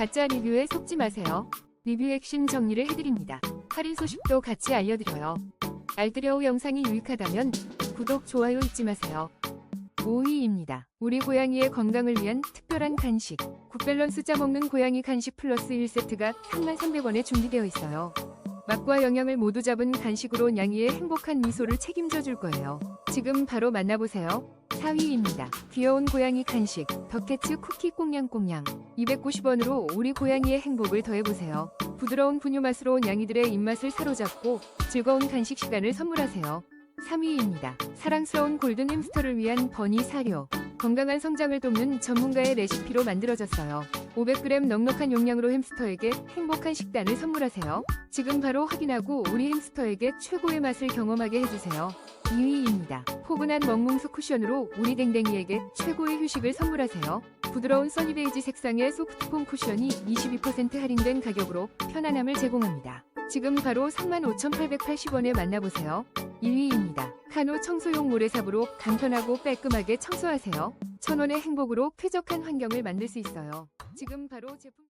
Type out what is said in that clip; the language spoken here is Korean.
가짜 리뷰에 속지 마세요. 리뷰 핵심 정리를 해드립니다. 할인 소식도 같이 알려드려요. 알뜰여우 영상이 유익하다면 구독, 좋아요 잊지 마세요. 5위입니다. 우리 고양이의 건강을 위한 특별한 간식. 굿밸런스 짜먹는 고양이 간식 플러스 1세트가 33,300원에 준비되어 있어요. 맛과 영양을 모두 잡은 간식으로 냥이의 행복한 미소를 책임져 줄 거예요. 지금 바로 만나보세요. 4위입니다. 귀여운 고양이 간식 더캐츠 쿠키 꽁냥꽁냥 290원으로 우리 고양이의 행복을 더해보세요. 부드러운 분유 맛으로 냥이들의 입맛을 사로잡고 즐거운 간식 시간을 선물하세요. 3위입니다. 사랑스러운 골든 햄스터를 위한 버니 사료. 건강한 성장을 돕는 전문가의 레시피로 만들어졌어요. 500g 넉넉한 용량으로 햄스터에게 행복한 식단을 선물하세요. 지금 바로 확인하고 우리 햄스터에게 최고의 맛을 경험하게 해주세요. 2위입니다. 포근한 먹뭉수 쿠션으로 우리 댕댕이에게 최고의 휴식을 선물하세요. 부드러운 써니베이지 색상의 소프트폼 쿠션이 22% 할인된 가격으로 편안함을 제공합니다. 지금 바로 35,880원에 만나보세요. 1위입니다. 카노 청소용 모래삽으로 간편하고 깔끔하게 청소하세요. 천원의 행복으로 쾌적한 환경을 만들 수 있어요. 지금 바로 제품